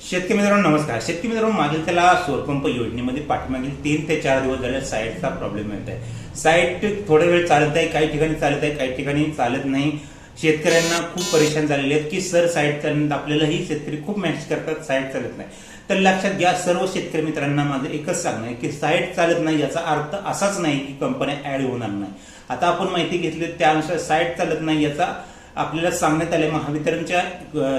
शेतकरी मित्रांनो नमस्कार. शेतकरी मित्रांनो मागील त्याला सोरपंप योजनेमध्ये पाठीमागील तीन ते चार दिवस झाले साईटचा प्रॉब्लेम येत आहे. साईट थोडा वेळ चालत आहे काही ठिकाणी चालत आहे काही ठिकाणी चालत नाही. शेतकऱ्यांना खूप परेशान झालेले आहेत की सर साईट चालत आपल्यालाही शेतकरी खूप मॅच करतात साईट चालत नाही. तर लक्षात घ्या सर्व शेतकरी मित्रांना माझं एकच सांगणं आहे की साईट चालत नाही याचा अर्थ असाच नाही की कंपन्या ऍड होणार नाही. आता आपण माहिती घेतली त्यानुसार साईट चालत नाही याचा आपल्याला सांगण्यात आले महावितरणच्या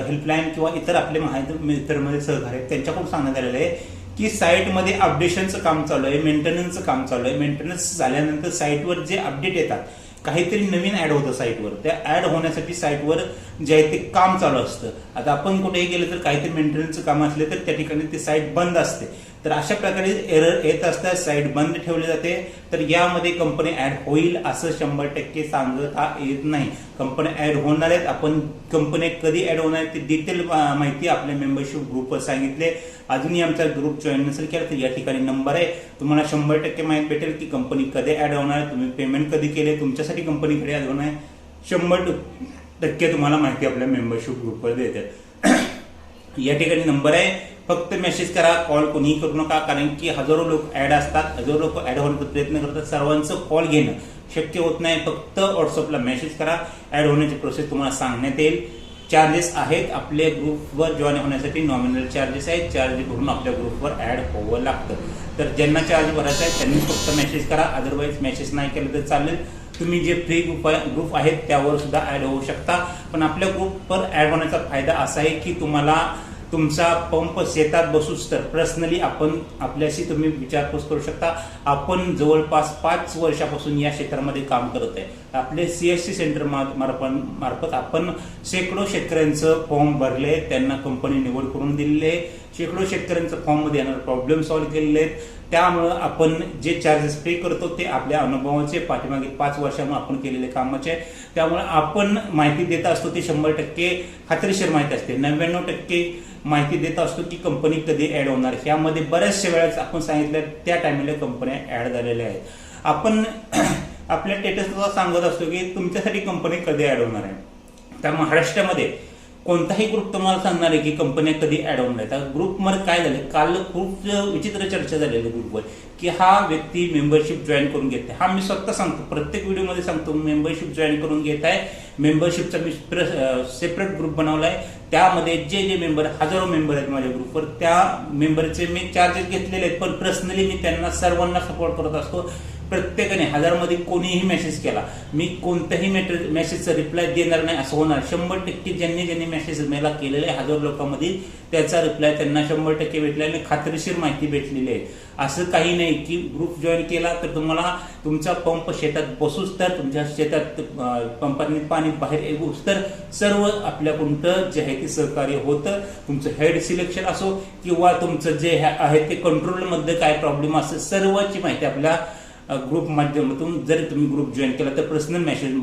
हेल्पलाईन किंवा इतर आपले महावितरणमध्ये सहकार्य आहेत, त्यांच्याकडून सांगण्यात आलेलं आहे की साईटमध्ये अपडेशनचं काम चालू आहे मेंटेनन्सचं काम चालू आहे. मेंटेनन्स झाल्यानंतर साईटवर जे अपडेट येतात काहीतरी नवीन ऍड होतं साईटवर त्या ऍड होण्यासाठी साईटवर जे आहे ते काम चालू असतं. आता आपण कुठेही गेलं तर काहीतरी मेंटेनन्सचं काम असले तर त्या ठिकाणी ते साईट बंद असते. तर अशा प्रकारे एरर येत असतात साईट बंद ठेवली जाते. तर यामध्ये कंपनी ऍड होईल असं शंभर टक्के सांगता येत नाही. कंपनी ऍड होणार आहेत. आपण कंपनी कधी ऍड होणार आहेत ते डिटेल माहिती आपल्या मेंबरशिप ग्रुपवर सांगितले. अजूनही आमचा ग्रुप जॉईन नसेल केला तर या ठिकाणी नंबर आहे. तुम्हाला शंभर टक्के माहिती भेटेल की कंपनी कधी ऍड होणार आहे तुम्ही पेमेंट कधी केले तुमच्यासाठी कंपनी कधी ऍड होणार आहे. शंभर टक्के तुम्हाला माहिती आपल्या मेंबरशिप ग्रुपवर देते. या ठिकाणी नंबर आहे. फक्त मेसेज करा कॉल कोणीही करू नका कारण की हजारो लोक ऍड असतात हजारो लोक ऍड होण्याचा प्रयत्न करतात सर्वांचं कॉल घेणं शक्य होत नाही. फक्त व्हॉट्सअपला मेसेज करा ऍड होण्याची प्रोसेस तुम्हाला सांगण्यात येईल. चार्जेस आहेत आपल्या ग्रुपवर जॉईन होण्यासाठी नॉमिनल चार्जेस आहेत. चार्ज भरून आपल्या ग्रुपवर ऍड होवं लागतं. तर ज्यांना चार्ज भरायचा आहे त्यांनी फक्त मेसेज करा. अदरवाईज मेसेज नाही केलं तर चालेल. तुम्ही जे फ्री ग्रुप ग्रुप आहेत त्यावर सुद्धा ऍड होऊ शकता. पण आपल्या ग्रुपवर ऍड होण्याचा फायदा असा आहे की तुम्हाला तुमचा पंप शेतात बसूच तर पर्सनली आपण आपल्याशी तुम्ही विचारपूस करू शकता. आपण जवळपास पाच वर्षापासून या क्षेत्रामध्ये काम करत आहे. आपले सी एस सी सेंटर मार्फत मार्फत आपण शेकडो शेतकऱ्यांचं फॉर्म भरले त्यांना कंपनी निवड करून दिलेले. आहे शेकडो शेतकऱ्यांचं फॉर्ममध्ये येणार प्रॉब्लेम सॉल्व्ह केलेले आहेत. त्यामुळं आपण जे चार्जेस पे करतो ते आपल्या अनुभवाचे पाठीमागे पाच वर्षामुळे आपण केलेले कामाचे त्यामुळे आपण माहिती देत असतो ती शंभर टक्के खात्रीशीर माहिती असते. नव्याण्णव टक्के माहिती देत असतो की कंपनी कधी ऍड होणार. यामध्ये बऱ्याचशा वेळेस आपण सांगितलं त्या टायमिंगला कंपन्या ऍड झालेल्या आहेत. आपण आपल्या स्टेटसला सांगत असतो की तुमच्यासाठी कंपनी कधी ऍड होणार आहे. तर महाराष्ट्रामध्ये कोणताही ग्रुप तुम्हाला सांगणार आहे की कंपन्या कधी ऍड होणार आहेत ग्रुपमध्ये काय झालं काल खूप विचित्र चर्चा झालेली ग्रुपवर की हा व्यक्ती मेंबरशिप जॉईन करून घेते हा मी स्वतः सांगतो. प्रत्येक व्हिडिओमध्ये सांगतो मेंबरशिप जॉईन करून घेत आहे. मेंबरशिपचा मी सेपरेट ग्रुप बनवला आहे त्यामध्ये जे जे मेंबर हजारो मेंबर आहेत माझ्या ग्रुपवर त्या मेंबरचे मी चार्जेस घेतलेले आहेत पण पर्सनली मी त्यांना सर्वांना सपोर्ट करत असतो. प्रत्येकाने हजारमध्ये कोणीही मेसेज केला. मी कोणत्याही मेसेजचा रिप्लाय देणार नाही असं होणार. शंभर टक्के ज्यांनी ज्यांनी मेसेज मला केलेले आहे हजार लोकांमध्ये त्याचा रिप्लाय त्यांना शंभर टक्के भेटला आणि खात्रीशीर माहिती भेटलेली आहे. असं काही नाही की ग्रुप जॉईन केला तर तुम्हाला तुमचा पंप शेतात बसूच तर तुमच्या शेतात पंपाने पाणी बाहेर येऊच तर सर्व आपल्याकडून जे आहे ते सहकार्य होतं. तुमचं हेड सिलेक्शन असो किंवा तुमचं जे आहे ते कंट्रोलमध्ये काय प्रॉब्लेम असेल सर्वची माहिती आपल्या ग्रुप माध्यमातून जरी तुम्ही ग्रुप जॉईन केला तर पर्सनल मेसेज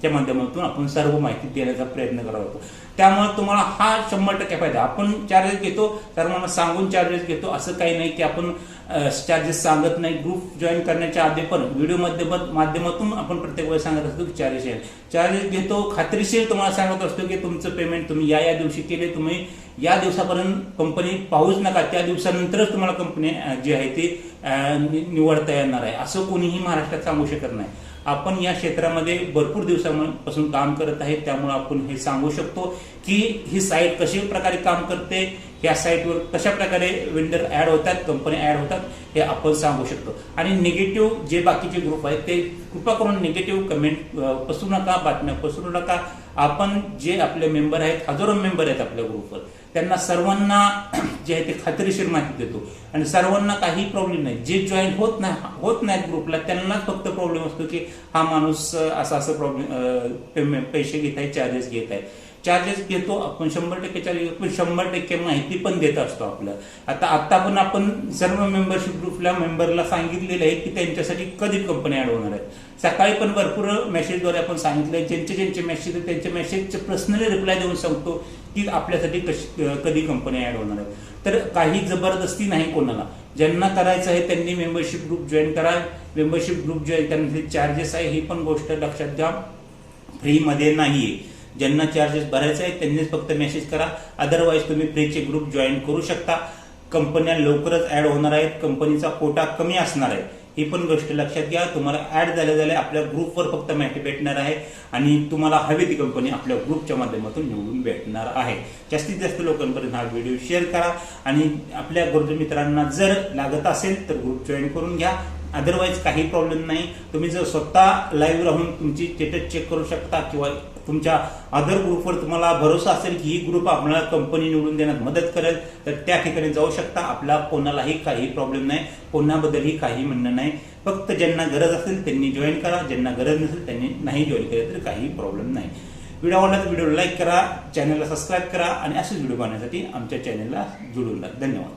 च्या माध्यमातून आपण सर्व माहिती देण्याचा प्रयत्न करत होतो. त्यामुळे तुम्हाला हा शंभर टक्के फायदा. आपण चार्जेस घेतो सर्वांना सांगून चार्जेस घेतो. असं काही नाही की आपण चार्जेस सांगत नाही. ग्रुप जॉईन करण्याच्या आधी पण व्हिडिओ माध्यमातून आपण प्रत्येक वेळेस सांगत असतो की चार्जेस आहे चार्जेस घेतो खात्रीशीर तुम्हाला सांगत असतो की तुमचं पेमेंट तुम्ही या या दिवशी केले तुम्ही या दिवसापर्यंत कंपनी पाहूच नका त्या दिवसानंतरच तुम्हाला कंपनी जी आहे ती निवडता येणार आहे. असं कोणीही महाराष्ट्रात सांगू शकत नाही. आपण या क्षेत्रामध्ये भरपूर दिवसापासून काम करत आहे त्यामुळे आपण हे सांगू शकतो की ही साईट कशी प्रकारे काम करते या साईटवर कशा प्रकारे वेंडर ऍड होतात कंपनी ऍड होतात हे आपण सांगू शकतो. आणि निगेटिव्ह जे बाकीचे ग्रुप आहेत ते कृपा करून निगेटिव्ह कमेंट पसरू नका बातम्या पसरू नका. आपण जे आपले मेंबर आहेत हजारो मेंबर आहेत आपल्या ग्रुपवर त्यांना सर्वांना जे आहे ते खात्रीशीर माहिती देतो. आणि सर्वांना काही प्रॉब्लेम नाही. जे जॉईन होत नाही होत नाहीत ग्रुपला त्यांनाच फक्त प्रॉब्लेम असतो की हा माणूस असा असं प्रॉब्लेम पैसे घेत आहे चार्जेस घेत आहे. चार्जेस घेतो आपण शंभर टक्के चार्जेस पण शंभर टक्के माहिती पण देत असतो आपलं. आता आत्ता पण आपण सर्व मेंबरशिप ग्रुपला मेंबरला सांगितलेलं आहे की त्यांच्यासाठी कधी कंपनी ऍड होणार आहे सकाळी पण भरपूर मेसेजद्वारे आपण सांगितलंय ज्यांचे ज्यांचे मेसेज आहेत त्यांच्या मेसेजचे पर्सनली रिप्लाय देऊन सांगतो की आपल्यासाठी कशी कधी कंपनी ऍड होणार आहे तर काही जबरदस्ती नाही कोणाला. ज्यांना करायचं आहे त्यांनी मेंबरशिप ग्रुप जॉईन करा. मेंबरशिप ग्रुप जॉईन करण्याचे चार्जेस आहे ही पण गोष्ट लक्षात घ्या. फ्रीमध्ये नाही आहे ज्यांना चार्जेस भरायचे आहेत त्यांनीच फक्त मेसेज करा. अदरवाईज तुम्ही फ्रीचे ग्रुप जॉईन करू शकता. कंपन्या लवकरच ॲड होणार आहेत. कंपनीचा कोटा कमी असणार आहे. ही पण गोष्ट लक्षात घ्या. तुम्हाला ऍड झाल्या झाल्या आपल्या ग्रुपवर फक्त माहिती भेटणार आहे. आणि तुम्हाला हवी ती कंपनी आपल्या ग्रुपच्या माध्यमातून निवडून भेटणार आहे. जास्तीत जास्त लोकांपर्यंत हा व्हिडिओ शेअर करा. आणि आपल्या गरजू मित्रांना जर लागत असेल तर ग्रुप जॉईन करून घ्या. अदरवाईज काही प्रॉब्लेम नाही. तुम्ही जर स्वतः लाईव्ह राहून तुमची स्टेटस चेक करू शकता किंवा तुमच्या अदर ग्रुपवर तुम्हाला भरोसा असेल की ही ग्रुप आपल्याला कंपनी निवडून देण्यात मदत करेल तर त्या ठिकाणी जाऊ शकता. आपला कोणालाही काही प्रॉब्लेम नाही. कोणाबद्दलही काही म्हणणं नाही. फक्त ज्यांना गरज असेल त्यांनी जॉईन करा. ज्यांना गरज नसेल त्यांनी नाही जॉईन केलं तर काही प्रॉब्लेम नाही. व्हिडिओ आवडला तर व्हिडिओ लाईक करा. चॅनलला सबस्क्राईब करा. आणि असेच व्हिडिओ पाहण्यासाठी आमच्या चॅनलला जुळून धन्यवाद.